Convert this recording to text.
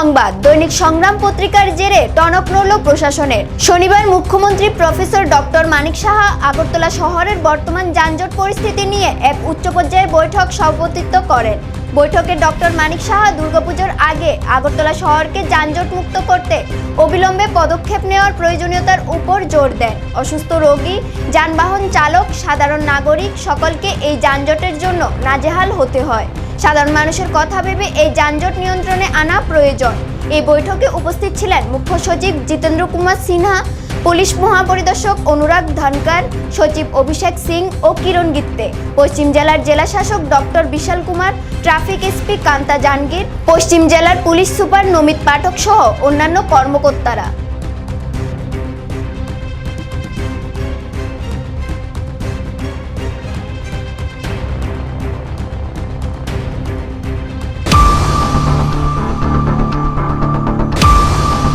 সংবাদ। দৈনিক সংগ্রাম পত্রিকার জেরে টনক নড়ল প্রশাসনের। শনিবার মুখ্যমন্ত্রী প্রফেসর ডক্টর মানিক সাহা আগরতলা শহরের বর্তমান যানজট পরিস্থিতি নিয়ে এক উচ্চ পর্যায়ের বৈঠক সভাপতিত্ব করেন। বৈঠকে ডক্টর মানিক সাহা দুর্গাপুজোর আগে আগরতলা শহরকে যানজট মুক্ত করতে অবিলম্বে পদক্ষেপ নেওয়ার প্রয়োজনীয়তার উপর জোর দেন। অসুস্থ রোগী, যানবাহন চালক, সাধারণ নাগরিক সকলকে এই যানজটের জন্য নাজেহাল হতে হয়। সাধারণ মানুষের কথা ভেবে এই যানজট নিয়ন্ত্রণে আনা প্রয়োজন। এই বৈঠকে উপস্থিত ছিলেন মুখ্য সচিব জিতেন্দ্র কুমার সিনহা, পুলিশ মহাপরিদর্শক অনুরাগ ধনকার, সচিব অভিষেক সিং ও কিরণ গিত্তে। পশ্চিম জেলার জেলা শাসক doctor Bishal Kumar, traffic SP Kanta Jahangir, পশ্চিম জেলার পুলিশ সুপার নমিত পাঠক সহ অন্যান্য কর্মকর্তারা।